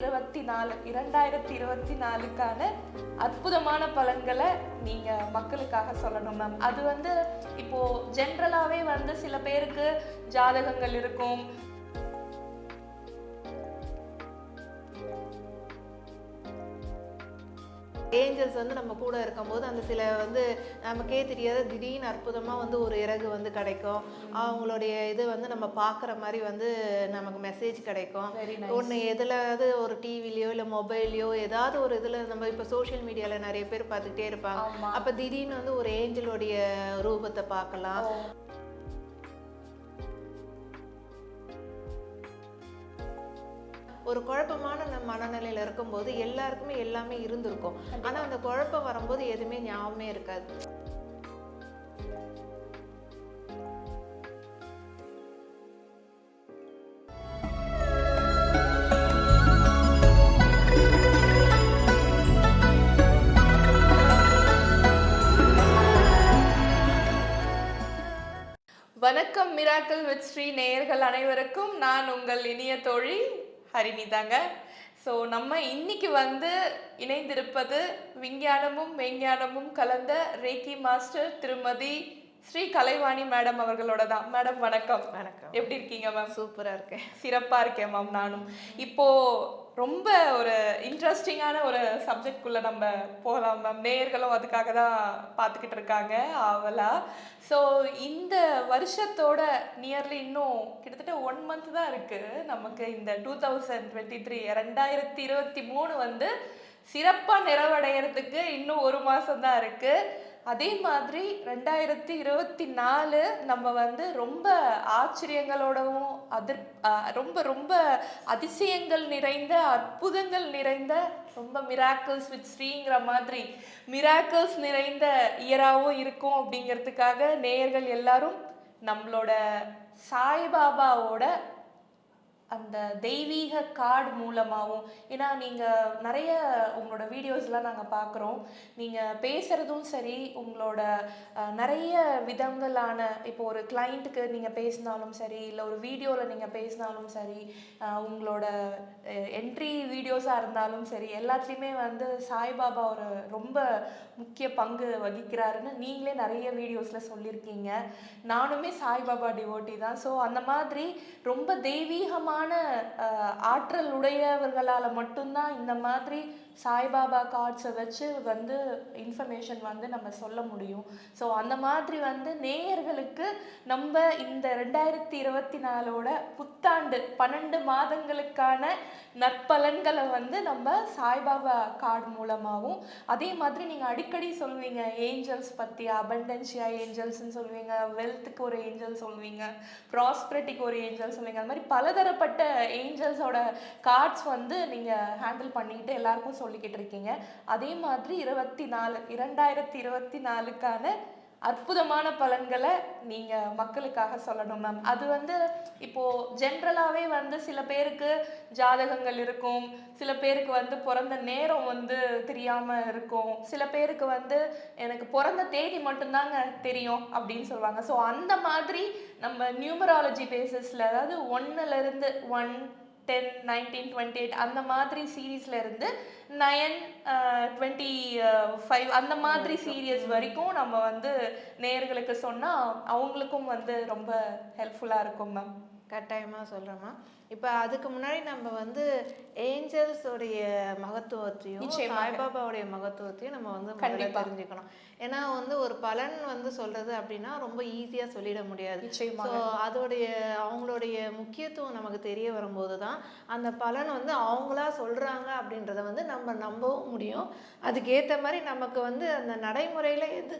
இருபத்தி நாலு இரண்டாயிரத்தி இருபத்தி நாலுக்கான அற்புதமான பலன்களை நீங்க மக்களுக்காக சொல்லணும் மேம் அது வந்து இப்போ ஜென்ரலாவே வந்து சில பேருக்கு ஜாதகங்கள் இருக்கும். ஏஞ்சல்ஸ் வந்து நம்ம கூட இருக்கும்போது அந்த சில வந்து நமக்கே தெரியாத திடீர்னு அற்புதமாக வந்து ஒரு இறகு வந்து கிடைக்கும். அவங்களுடைய இது வந்து நம்ம பார்க்குற மாதிரி வந்து நமக்கு மெசேஜ் கிடைக்கும். ஒன்று எதுலாவது ஒரு டிவிலையோ இல்லை மொபைல்லையோ ஏதாவது ஒரு இதில் நம்ம இப்போ சோஷியல் மீடியாவில் நிறைய பேர் பார்த்துக்கிட்டே இருப்பாங்க. அப்போ திடீர்னு வந்து ஒரு ஏஞ்சலுடைய ரூபத்தை பார்க்கலாம். ஒரு குழப்பமான மனநிலையில் இருக்கும்போது எல்லாருக்குமே எல்லாமே இருந்திருக்கும். ஆனால் அந்த குழப்பம் வரும்போது எதுவுமே ஞாபகமே இருக்காது. வணக்கம் மிராக்கல் வித் ஸ்ரீ நேயர்கள் அனைவருக்கும். நான் உங்கள் இனிய தோழி ஹரிணி தாங்க ஸோ நம்ம இன்னைக்கு வந்து இணைந்திருப்பது விஞ்ஞானமும் மெய்ஞானமும் கலந்த ரேக்கி மாஸ்டர் திருமதி ஸ்ரீ கலைவாணி மேடம் அவர்களோட தான். மேடம் வணக்கம். வணக்கம். எப்படி இருக்கீங்க மேம்? சூப்பராக இருக்கேன். சிறப்பா இருக்கேன் மேம் நானும். இப்போ ரொம்ப ஒரு இன்ட்ரெஸ்டிங்கான ஒரு சப்ஜெக்ட் குள்ள நம்ம போகலாம் மேம். நேயர்களும் அதுக்காக தான் பார்த்துக்கிட்டு இருக்காங்க ஆவலா. ஸோ இந்த வருஷத்தோட நியர்லி இன்னும் கிட்டத்தட்ட ஒன் மந்த் தான் இருக்கு. நமக்கு இந்த டூ தௌசண்ட் டுவெண்ட்டி த்ரீ ரெண்டாயிரத்தி இருபத்தி மூணு வந்து சிறப்பாக நிறைவடைகிறதுக்கு இன்னும் ஒரு மாதம் தான் இருக்கு. அதே மாதிரி ரெண்டாயிரத்தி இருபத்தி நாலு நம்ம வந்து ரொம்ப ஆச்சரியங்களோடவும் அதிர் ரொம்ப ரொம்ப அதிசயங்கள் நிறைந்த அற்புதங்கள் நிறைந்த ரொம்ப மிராக்கிள்ஸ் வித் ஸ்ரீங்கிற மாதிரி மிராக்கிள்ஸ் நிறைந்த இயராகவும் இருக்கும் அப்படிங்கிறதுக்காக நேயர்கள் எல்லாரும் நம்மளோட சாய்பாபாவோட அந்த தெய்வீக கார்டு மூலமாகவும் ஏன்னா நீங்கள் நிறைய உங்களோட வீடியோஸ்லாம் நாங்கள் பார்க்குறோம் நீங்கள் பேசுகிறதும் சரி உங்களோட நிறைய விதங்களான இப்போ ஒரு கிளைண்ட்டுக்கு நீங்கள் பேசினாலும் சரி இல்லை ஒரு வீடியோவில் நீங்கள் பேசினாலும் சரி உங்களோட என்ட்ரி வீடியோஸாக இருந்தாலும் சரி எல்லாத்துலேயுமே வந்து சாய்பாபா ஒரு ரொம்ப முக்கிய பங்கு வகிக்கிறாருன்னு நீங்களே நிறைய வீடியோஸில் சொல்லியிருக்கீங்க. நானுமே சாய்பாபா டிவோட்டி தான். ஸோ அந்த மாதிரி ரொம்ப தெய்வீகமாக அதிகமான ஆற்றல் உடையவர்களால் மட்டும்தான் இந்த மாதிரி சாய்பாபா கார்ட்ஸை வச்சு வந்து இன்ஃபர்மேஷன் வந்து நம்ம சொல்ல முடியும். ஸோ அந்த மாதிரி வந்து நேயர்களுக்கு நம்ம இந்த ரெண்டாயிரத்தி இருபத்தி நாலோட புத்தாண்டு பன்னெண்டு மாதங்களுக்கான நற்பலன்களை வந்து நம்ம சாய்பாபா கார்டு மூலமாகவும் அதே மாதிரி நீங்கள் அடிக்கடி சொல்வீங்க ஏஞ்சல்ஸ் பற்றி அபண்டன்ஷியா ஏஞ்சல்ஸ்னு சொல்லுவீங்க வெல்த்துக்கு ஒரு ஏஞ்சல் சொல்லுவீங்க ப்ராஸ்பரிட்டிக்கு ஒரு ஏஞ்சல் சொல்லுவீங்க அந்த மாதிரி பலதரப்பட்ட ஏஞ்சல்ஸோட கார்ட்ஸ் வந்து நீங்கள் ஹேண்டில் பண்ணிக்கிட்டு எல்லாருக்கும் சொல்லிக்கிட்டு இருக்கீங்க அதே மாதிரி இருபத்தி நாலு இரண்டாயிரத்தி இருபத்தி நாலுக்கான அற்புதமான பலன்களை நீங்க மக்களுக்காக சொல்லணும் மேம் அது வந்து இப்போ ஜென்ரலாவே வந்து சில பேருக்கு ஜாதகங்கள் இருக்கும். சில பேருக்கு வந்து பிறந்த நேரம் வந்து தெரியாம இருக்கும். சில பேருக்கு வந்து எனக்கு பிறந்த தேதி மட்டும்தாங்க தெரியும் அப்படின்னு சொல்லுவாங்க. ஸோ அந்த மாதிரி நம்ம நியூமராலஜி பேசிஸ்ல அதாவது ஒன்னுல இருந்து one ten nineteen twenty eight அந்த மாதிரி சீரீஸ்ல இருந்து நயன் டுவெண்ட்டி ஃபைவ் அந்த மாதிரி சீரியஸ் வரைக்கும் நம்ம வந்து நேயர்களுக்கு சொன்னா அவங்களுக்கும் வந்து ரொம்ப ஹெல்ப்ஃபுல்லா இருக்கும் மேம் கட்டாயமாக சொல்கிறேம்மா இப்போ அதுக்கு முன்னாடி நம்ம வந்து ஏஞ்சல்ஸ் உடைய மகத்துவத்தையும். சாய்பாபாவுடைய மகத்துவத்தையும் நம்ம வந்து முதல்ல கண்டிப்பா. தெரிஞ்சுக்கணும். ஏன்னா வந்து ஒரு பலன் வந்து சொல்றது அப்படின்னா ரொம்ப ஈஸியாக சொல்லிட முடியாது. ஸோ அதோடைய அவங்களுடைய முக்கியத்துவம் நமக்கு தெரிய வரும்போது தான் அந்த பலன் வந்து அவங்களா சொல்கிறாங்க அப்படின்றத வந்து நம்ம நம்பவும் முடியும். அதுக்கேற்ற மாதிரி நமக்கு வந்து அந்த நடைமுறையில் எது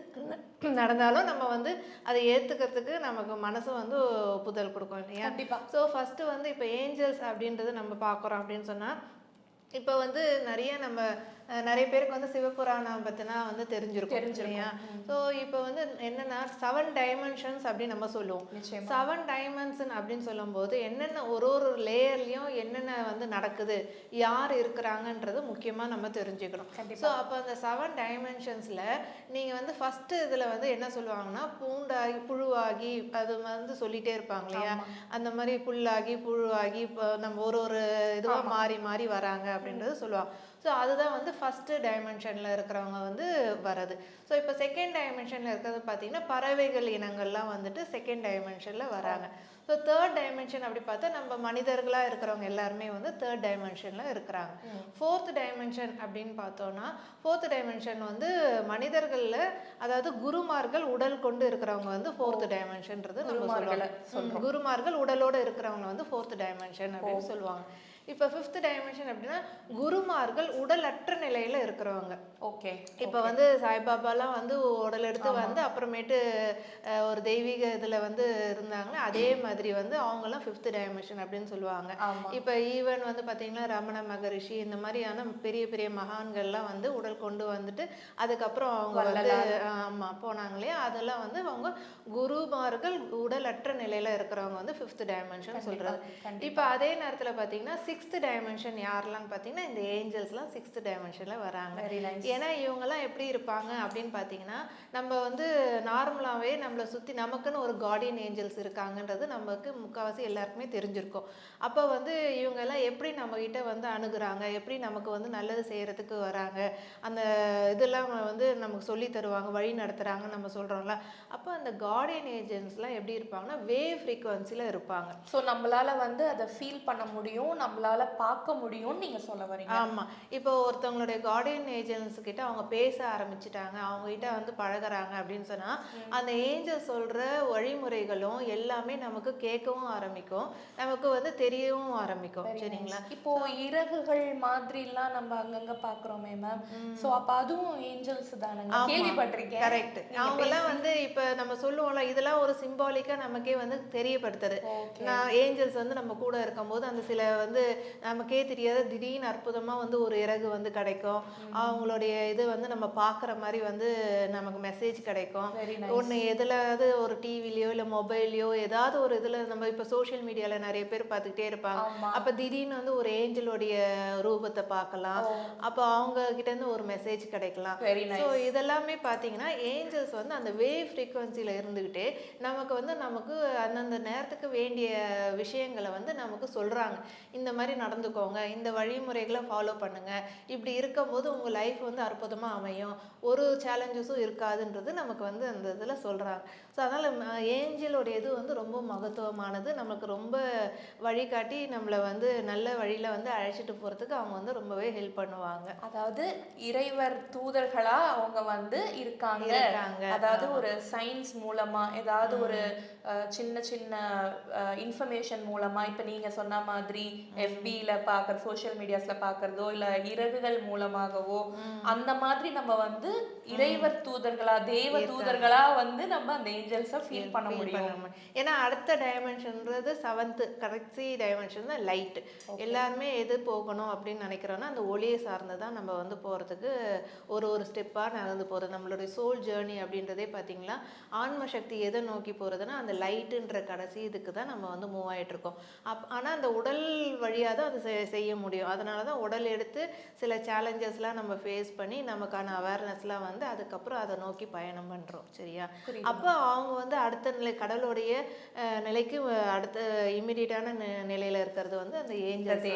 நடந்தாலும் நம்ம வந்து அதை ஏற்றுக்கிறதுக்கு நமக்கு மனசு வந்து ஒப்புதல் கொடுக்கும் இல்லையா? கண்டிப்பா. ஸோ ஃபஸ்ட்டு வந்து இப்போ ஏஞ்சல்ஸ் அப்படின்றது நம்ம பார்க்குறோம் அப்படின்னு சொன்னால் இப்போ வந்து நிறைய நம்ம நிறைய பேருக்கு வந்து சிவபுராணம் பற்றினா வந்து தெரிஞ்சிருக்கும் இல்லையா? ஸோ இப்போ வந்து என்னன்னா செவன் டைமென்ஷன்ஸ் அப்படின்னு நம்ம சொல்லுவோம். செவன் டைமென்ஷன் அப்படின்னு சொல்லும்போது என்னென்ன ஒரு ஒரு லேயர்லையும் என்னென்ன வந்து நடக்குது யார் இருக்கிறாங்கன்றது முக்கியமாக நம்ம தெரிஞ்சுக்கணும். ஸோ அப்போ அந்த செவன் டைமென்ஷன்ஸில் நீங்கள் வந்து ஃபஸ்ட்டு இதில் வந்து என்ன சொல்லுவாங்கன்னா பூண்டாகி புழுவாகி அது வந்து சொல்லிட்டே இருப்பாங்க இல்லையா? அந்த மாதிரி புல்லாகி புழுவாகி இப்போ நம்ம ஒரு ஒரு இதுவாக மாறி மாறி வராங்க அப்படின்றது சொல்லுவாங்க. ஸோ அதுதான் வந்து ஃபஸ்ட்டு டைமென்ஷனில் இருக்கிறவங்க வந்து வரது ஸோ இப்போ செகண்ட் டைமென்ஷனில் இருக்கிறது பார்த்தீங்கன்னா பறவைகள் இனங்கள்லாம் வந்துட்டு செகண்ட் டைமென்ஷனில் வராங்க. ஸோ தேர்ட் டைமென்ஷன் அப்படி பார்த்தா நம்ம மனிதர்களாக இருக்கிறவங்க எல்லாருமே வந்து தேர்ட் டைமென்ஷனில் இருக்கிறாங்க. ஃபோர்த் டைமென்ஷன் அப்படின்னு பார்த்தோன்னா ஃபோர்த் டைமென்ஷன் வந்து மனிதர்களில் அதாவது குருமார்கள் உடல் கொண்டு இருக்கிறவங்க வந்து ஃபோர்த் டைமென்ஷன்றது நம்ம ம், குருமார்கள் உடலோட இருக்கிறவங்க வந்து ஃபோர்த் டைமென்ஷன் அப்படின்னு சொல்லுவாங்க. இப்போ ஃபிஃப்த் டைமென்ஷன் அப்படின்னா குருமார்கள் உடலற்ற நிலையில இருக்கிறவங்க. ஓகே இப்போ வந்து சாய்பாபாலாம் வந்து உடல் எடுத்து வந்து அப்புறமேட்டு ஒரு தெய்வீக இதில் வந்து இருந்தாங்களே அதே மாதிரி வந்து அவங்கெல்லாம் ஃபிஃப்த் டைமென்ஷன் அப்படின்னு சொல்லுவாங்க. இப்போ ஈவன் வந்து பார்த்தீங்கன்னா ரமண மகரிஷி இந்த மாதிரியான பெரிய பெரிய மகான்கள்லாம் வந்து உடல் கொண்டு வந்துட்டு அதுக்கப்புறம் அவங்க வந்து ஆமா போனாங்க இல்லையா? அதெல்லாம் வந்து அவங்க குருமார்கள் உடலற்ற நிலையில இருக்கிறவங்க வந்து ஃபிஃப்த் டைமென்ஷன் சொல்றது. இப்போ அதே நேரத்துல பார்த்தீங்கன்னா சிக்ஸ்த் டைமென்ஷன் யாரெல்லாம் பார்த்தீங்கன்னா இந்த ஏஞ்சல்ஸ்லாம் சிக்ஸ்த் டைமென்ஷன்ல வராங்க. ஏன்னா இவங்கெல்லாம் எப்படி இருப்பாங்க அப்படின்னு பார்த்தீங்கன்னா நம்ம வந்து நார்மலாகவே நம்மளை சுற்றி நமக்குன்னு ஒரு கார்டியன் ஏஞ்சல்ஸ் இருக்காங்கன்றது நமக்கு முக்கால்வாசி எல்லாருக்குமே தெரிஞ்சிருக்கும். அப்போ வந்து இவங்கெல்லாம் எப்படி நம்மக்கிட்ட வந்து அணுகுறாங்க? எப்படி நமக்கு வந்து நல்லது செய்கிறதுக்கு வராங்க? அந்த இதெல்லாம் வந்து நமக்கு சொல்லி தருவாங்க வழி நடத்துகிறாங்க நம்ம சொல்கிறோம்ல அப்போ அந்த கார்டியன் ஏஜென்ட்ஸ்லாம் எப்படி இருப்பாங்கன்னா வேவ் ஃப்ரீக்குவன்சியில் இருப்பாங்க. ஸோ நம்மளால வந்து அதை ஃபீல் பண்ண முடியும் நம்மளால பார்க்க முடியும்னு நீங்க சொல்ல வரீங்க. ஆமா. இப்போ ஒருத்தவங்களுடைய கார்டியன் ஏஜென்ட்ஸ் கிட்ட அவங்க பேச ஆரம்பிச்சிட்டாங்க. அவங்க கிட்ட வந்து பழகுறாங்க அப்படின்னு சொன்னா அந்த ஏஞ்சல் சொல்ற வழிமுறைகளும் எல்லாமே நமக்கு கேட்கவும் ஆரம்பிக்கும். நமக்கு வந்து தெரியவும் ஆரம்பிக்கும். சரிங்களா? இப்போ இறகுகள் மாதிரிலாம் நம்ம அங்கங்க பாக்குறோமே மேம் சோ அப்ப அதுவும் ஏஞ்சல்ஸ் தானுங்க? கேள்விப்பட்டிருக்கேன். கரெக்ட் அவங்கெல்லாம் வந்து இப்ப நம்ம சொல்லுவோம்ல இதெல்லாம் ஒரு சிம்பாலிக்கா நமக்கே வந்து தெரியப்படுத்துது. ஏஞ்சல்ஸ் வந்து நம்ம கூட இருக்கும்போது அந்த சில வந்து நமக்கே தெரியாத திடீர்னு அற்புதமா வந்து ஒரு இறகு வந்து கிடைக்கும். அவங்களுடைய இது வந்து நம்ம பார்க்குற மாதிரி வந்து நமக்கு மெசேஜ் கிடைக்கும். ஒன்று எதுலாவது ஒரு டிவிலையோ இல்லை மொபைல்லையோ ஏதாவது ஒரு இதில் நம்ம இப்போ சோஷியல் மீடியாவில் நிறைய பேர் பார்த்துக்கிட்டே இருப்பாங்க. அப்போ திடீர்னு வந்து ஒரு ஏஞ்சலோடைய ரூபத்தை பார்க்கலாம். அப்போ அவங்க கிட்ட இருந்து ஒரு மெசேஜ் கிடைக்கலாம். ஸோ இதெல்லாமே பார்த்தீங்கன்னா ஏஞ்சல்ஸ் வந்து அந்த வேவ் ஃப்ரீக்குவன்சியில் இருந்துக்கிட்டே நமக்கு வந்து நமக்கு அந்தந்த நேரத்துக்கு வேண்டிய விஷயங்களை வந்து நமக்கு சொல்கிறாங்க இந்த மாதிரி நடந்துக்கோங்க. இந்த வழிமுறைகளை ஃபாலோ பண்ணுங்க. இப்படி இருக்கும்போது உங்கள் லைஃப் வந்து அற்புதமாக அமையும். ஒரு சேலஞ்சஸும் இருக்காதுன்றது நமக்கு வந்து அந்த இதில் சொல்கிறாங்க ஸோ அதனால் ஏஞ்சலோடைய இது வந்து ரொம்ப மகத்துவமானது. நமக்கு ரொம்ப வழிகாட்டி நம்மளை வந்து நல்ல வழியில் வந்து அழைச்சிட்டு போகிறதுக்கு அவங்க வந்து ரொம்பவே ஹெல்ப் பண்ணுவாங்க. அதாவது இறைவர் தூதர்களா அவங்க வந்து இருக்காங்க. அதாவது ஒரு சயின்ஸ் மூலமா ஏதாவது ஒரு சின்ன சின்ன இன்ஃபர்மேஷன் மூலமா இப்ப நீங்க சொன்ன மாதிரி எஃபில பாக்குற சோஷியல் மீடியாஸ்ல பாக்குறதோ இல்ல இறகுகள் மூலமாகவோ அந்த மாதிரி நம்ம வந்து இறைவர் தூதர்களா தேவ தூதர்களா வந்து நம்ம அந்த ஏஞ்சல்ஸை ஃபீல் பண்ண முடியும். ஏன்னா அடுத்த டைமென்ஷன்ன்றது செவன்த்து கடைசி டைமென்ஷன் தான் லைட் எல்லாருமே எது போகணும் அப்படின்னு நினைக்கிறோன்னா அந்த ஒளியை சார்ந்து தான் நம்ம வந்து போகிறதுக்கு ஒரு ஒரு ஸ்டெப்பாக நடந்து போகிறது நம்மளுடைய சோல் ஜேர்னி அப்படின்றதே பார்த்தீங்களா ஆன்ம சக்தி எதை நோக்கி போகிறதுனா அந்த லைட்டுன்ற கடைசி இதுக்கு தான் நம்ம வந்து மூவ் ஆயிட்டு இருக்கோம். அப் ஆனால் அந்த உடல் வழியாக தான் அது செய்ய முடியும். அதனால தான் உடல் எடுத்து சில சேலஞ்சஸ்லாம் நம்ம ஃபேஸ் பண்ணி நமக்கான அவேர்னஸ்லாம் வந்து அதுக்கப்புறம் அதை நோக்கி பயணம் பண்ணுறோம் சரியா? அப்போ அவங்க வந்து அடுத்த நிலை கடலுடைய நிலைக்கு அடுத்த இம்மிடியட்டான நிலையில இருக்கிறது வந்து அந்த ஏஞ்சல்ஸ்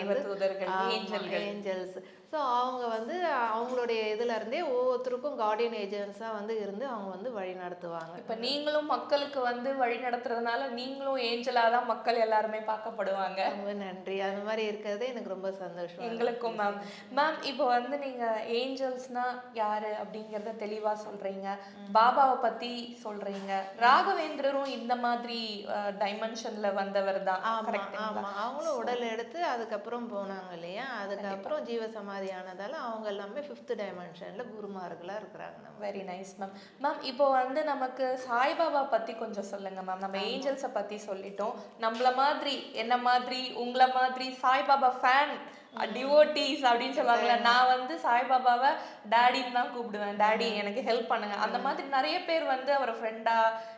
ஏஞ்சல்கள் ஏஞ்சல்ஸ் ஸோ அவங்க வந்து அவங்களுடைய இதுல இருந்தே ஒவ்வொருத்தருக்கும் கார்டியன் ஏஜென்ட்ஸாக வந்து இருந்து அவங்க வந்து வழி நடத்துவாங்க. இப்ப நீங்களும் மக்களுக்கு வந்து வழி நடத்துறதுனால நீங்களும் ஏஞ்சலா தான் மக்கள் எல்லாருமே பார்க்கப்படுவாங்க. ரொம்ப நன்றி. அந்த மாதிரி இருக்கிறதே எனக்கு ரொம்ப சந்தோஷம் எங்களுக்கும் மேம் மேம் இப்போ வந்து நீங்க ஏஞ்சல்ஸ்னா யாரு அப்படிங்கறத தெளிவா சொல்றீங்க. பாபாவை பத்தி சொல்றீங்க. ராகவேந்திரரும் இந்த மாதிரி டைமென்ஷன்ல வந்தவர் தான். அவங்களும் உடல் எடுத்து அதுக்கப்புறம் போனாங்க இல்லையா? அதுக்கப்புறம் ஜீவசமாதி ஆனதால அவங்க எல்லாமே ஃபிஃப்த் டைமென்ஷன்ல குருமார்களா இருக்கிறாங்க. நம்ம வெரி நைஸ் மேம் மேம் இப்போ வந்து நமக்கு சாய்பாபா பத்தி கொஞ்சம் சொல்லுங்க மேம் நம்ம ஏஞ்சல்ஸை பத்தி சொல்லிட்டோம். நம்மள மாதிரி என்ன மாதிரி உங்கள மாதிரி சாய்பாபா ஃபேன் டிவோட்டீஸ் அப்படின்னு சொல்லுவாங்கல்ல நான் வந்து சாய்பாபாவை டேடின்னு தான் கூப்பிடுவேன். டேடி எனக்கு ஹெல்ப் பண்ணுங்க. அந்த மாதிரி நிறைய பேர் வந்து அவரை ஃப்ரெண்டா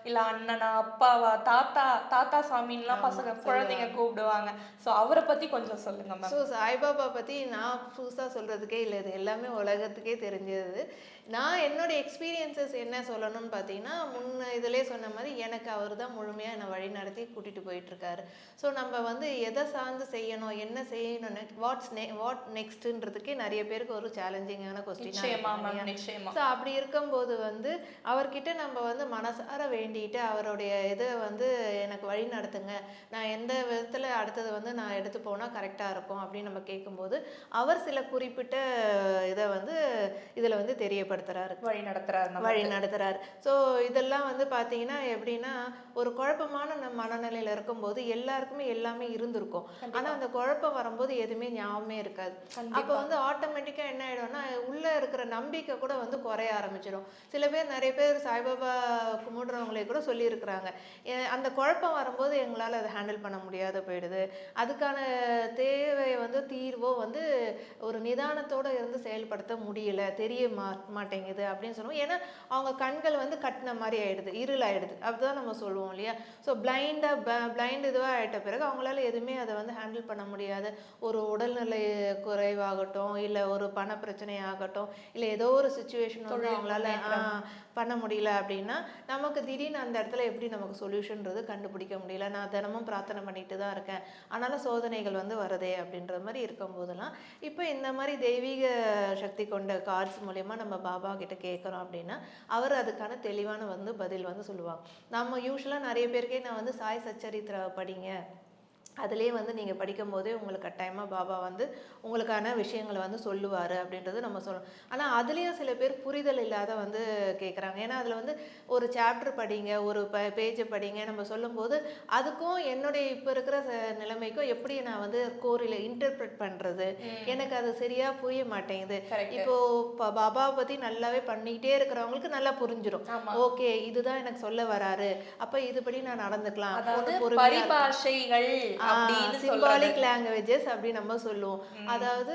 இல்ல அண்ணனா அப்பாவா தாத்தா தாத்தா சாமின்லாம் பசங்க குழந்தைங்க கூப்பிடுவாங்க. சோ அவரை பத்தி கொஞ்சம் சொல்லுங்க மேம் ஸோ சாய்பாபா பற்றி நான் புதுசாக சொல்கிறதுக்கே இல்லை. இது எல்லாமே உலகத்துக்கே தெரிஞ்சது. நான் என்னோட எக்ஸ்பீரியன்சஸ் என்ன சொல்லணும்னு பார்த்தீங்கன்னா முன்ன இதிலே சொன்ன மாதிரி எனக்கு அவர் தான் முழுமையாக என்னை வழி நடத்தி கூட்டிகிட்டு போயிட்டுருக்காரு. ஸோ நம்ம வந்து எதை சார்ந்து செய்யணும் என்ன செய்யணும் வாட்ஸ் நெ வாட் நெக்ஸ்ட்டுன்றதுக்கே நிறைய பேருக்கு ஒரு சேலஞ்சிங்கான கொஸ்டின் நிச்சயமா ஸோ அப்படி இருக்கும்போது வந்து அவர்கிட்ட நம்ம வந்து மனசார வேண்டிட்டு அவருடைய இதை வந்து எனக்கு வழி நடத்துங்க நான் எந்த விதத்தில் அடுத்தது வந்து நான் எடுத்து போனால் கரெக்டாக இருக்கும் அப்படின்னு நம்ம கேட்கும்போது அவர் சில குறிப்பிட்ட இதை வந்து இதில் வந்து தெரியப்படுத்துறாரு வழி நடத்துறாரு வழி நடத்துறாரு ஸோ இதெல்லாம் வந்து பார்த்தீங்கன்னா எப்படின்னா ஒரு குழப்பமான நம்ம மனநிலையில் இருக்கும்போது எல்லாருக்குமே எல்லாமே இருந்திருக்கும். ஆனால் அந்த குழப்பம் வரும்போது எதுவுமே ஞாபகமே இருக்காது. அப்போ வந்து ஆட்டோமேட்டிக்காக என்ன ஆயிடும்னா உள்ள இருக்கிற நம்பிக்கை கூட வந்து குறைய ஆரம்பிச்சிடும். சில பேர் நிறைய பேர் சாய்பாபா கும்பிடுறவங்களே கூட சொல்லியிருக்கிறாங்க. அந்த குழப்பம் வரும்போது எங்களால் அதை ஹேண்டில் பண்ண முடியாத போயிடுது. அதுக்கான தேவை வந்து தீர்வோ வந்து ஒரு நிதானத்தோட இருந்து செயல்படுத்த முடியல தெரிய மா மாட்டேங்குது அப்படின்னு சொல்லுவோம் ஏன்னா அவங்க கண்கள் வந்து கட்டின மாதிரி ஆயிடுது இருள் ஆயிடுது அப்படிதான் நம்ம சொல்லுவோம். இல்லையா? ஸோ பிளைண்டாக பிளைண்ட் இதுவாக ஆயிட்ட பிறகு அவங்களால எதுவுமே அதை வந்து ஹேண்டில் பண்ண முடியாது. ஒரு உடல்நிலை குறைவாகட்டும் இல்லை ஒரு பண பிரச்சனை ஆகட்டும் இல்லை ஏதோ ஒரு சுச்சுவேஷன் வந்து அவங்களால பண்ண முடியல அப்படின்னா நமக்கு திடீர்னு அந்த இடத்துல எப்படி நமக்கு சொல்யூஷன்றது கண்டுபிடிக்க முடியல. நான் தினமும் பிரார்த்தனை பண்ணிட்டு தான் இருக்கேன். ஆனாலும் சோதனைகள் வந்து வருதே அப்படின்ற மாதிரி இருக்கும்போதெல்லாம் இப்போ இந்த மாதிரி தெய்வீக சக்தி கொண்ட கார்ட்ஸ் மூலயமா நம்ம பாபா கிட்ட கேட்குறோம் அப்படின்னா அவர் அதுக்கான தெளிவான வந்து பதில் வந்து சொல்லுவாங்க. நம்ம யூஸ்வலாக நிறைய பேருக்கே நான் வந்து சாய் சச்சரித்திர படிங்க. அதிலே வந்து நீங்கள் படிக்கும்போதே உங்களுக்கு கட்டாயமாக பாபா வந்து உங்களுக்கான விஷயங்களை வந்து சொல்லுவார் அப்படின்றது நம்ம சொல்லணும் ஆனால் அதுலேயும் சில பேர் புரிதல் இல்லாத வந்து கேட்குறாங்க ஏன்னா அதில் வந்து ஒரு சாப்டர் படிங்க ஒரு ப பேஜை படிங்க நம்ம சொல்லும்போது அதுக்கும் என்னுடைய இப்போ இருக்கிற ச- நிலைமைக்கும் எப்படி நான் வந்து கோரில இன்டர்பிரட் பண்ணுறது எனக்கு அது சரியாக புரிய மாட்டேங்குது. Correct. இப்போ ப- பாபாவை பற்றி நல்லாவே பண்ணிக்கிட்டே இருக்கிறவங்களுக்கு நல்லா புரிஞ்சிடும். ஓகே இதுதான் எனக்கு சொல்ல வராரு. அப்போ இதுபடி நான் நடந்துக்கலாம். அதாவது. பரிபாஷைகள் சிம்பாலிக் லாங்குவேஜஸ் அப்படி நம்ம சொல்லுவோம். அதாவது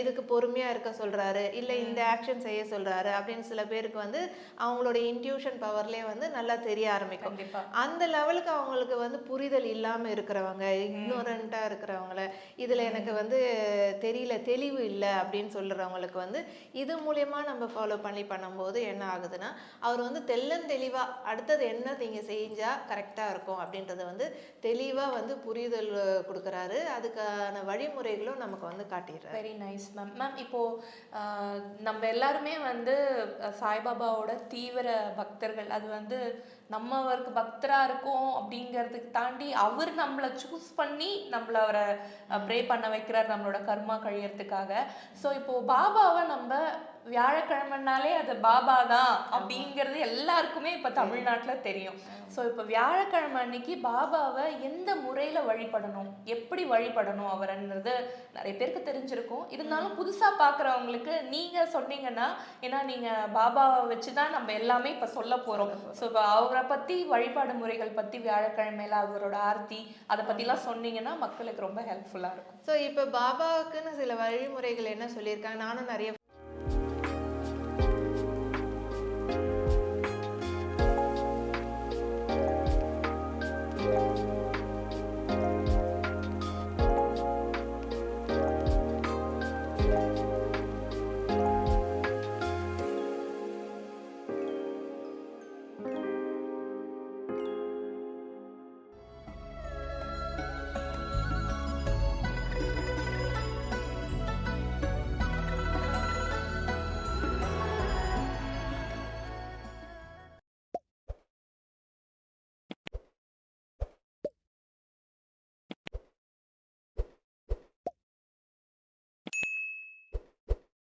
இதுக்கு பொறுமையா இருக்க சொல்றாரு இல்ல இந்த ஆக்ஷன் செய்ய சொல்றாரு அப்படின்னு சில பேருக்கு வந்து அவங்களோட இன்ட்யூஷன் பவர்லயே வந்து நல்லா தெரிய ஆரம்பிக்கும். அந்த லெவலுக்கு அவங்களுக்கு வந்து புரிதல் இல்லாம இருக்கிறவங்க இக்னோரண்டா இருக்கிறவங்கள இதுல எனக்கு வந்து தெரியல தெளிவு இல்லை அப்படின்னு சொல்றவங்களுக்கு வந்து இது மூலியமா நம்ம ஃபாலோ பண்ணி பண்ணும்போது என்ன ஆகுதுன்னா அவர் வந்து தெள்ளன் தெளிவா அடுத்தது என்ன நீங்க செஞ்சா கரெக்டா இருக்கும் அப்படின்றத வந்து தெளிவா வந்து புரிதல் அஹ், கொடுக்குறாரு. அதுக்கான வழிமுறைகளும் நமக்கு வந்து காட்டிடுறாரு. வெரி நைஸ் மேம் மேம் இப்போ நம்ம எல்லாருமே வந்து சாய்பாபாவோட தீவிர பக்தர்கள். அது வந்து நம்ம அவருக்கு பக்தரா இருக்கோம் அப்படிங்கிறதுக்கு தாண்டி அவர் நம்மளை சூஸ் பண்ணி நம்மள அவரை ப்ரே பண்ண வைக்கிறார் நம்மளோட கர்மா கழியறதுக்காக. ஸோ இப்போ பாபாவை நம்ம வியாழக்கிழமைனாலே அது பாபா தான் அப்படிங்கிறது எல்லாருக்குமே இப்போ தமிழ்நாட்டில் தெரியும். ஸோ இப்போ வியாழக்கிழமை அன்னைக்கு பாபாவை எந்த முறையில் வழிபடணும்? எப்படி வழிபடணும் அவர்ன்றது நிறைய பேருக்கு தெரிஞ்சிருக்கும். இருந்தாலும் புதுசாக பார்க்குறவங்களுக்கு நீங்கள் சொன்னீங்கன்னா ஏன்னா நீங்கள் பாபாவை வச்சு தான் நம்ம எல்லாமே இப்போ சொல்ல போகிறோம் ஸோ இப்போ அவரை பத்தி வழிபாடு முறைகள் பத்தி வியாழக்கிழமையில அவரோட ஆர்த்தி அதை பத்திலாம் சொன்னீங்கன்னா மக்களுக்கு ரொம்ப ஹெல்ப்ஃபுல்லா இருக்கும். ஸோ இப்போ பாபாவுக்குன்னு சில வழிமுறைகள் என்ன சொல்லியிருக்காங்க? நானும் நிறைய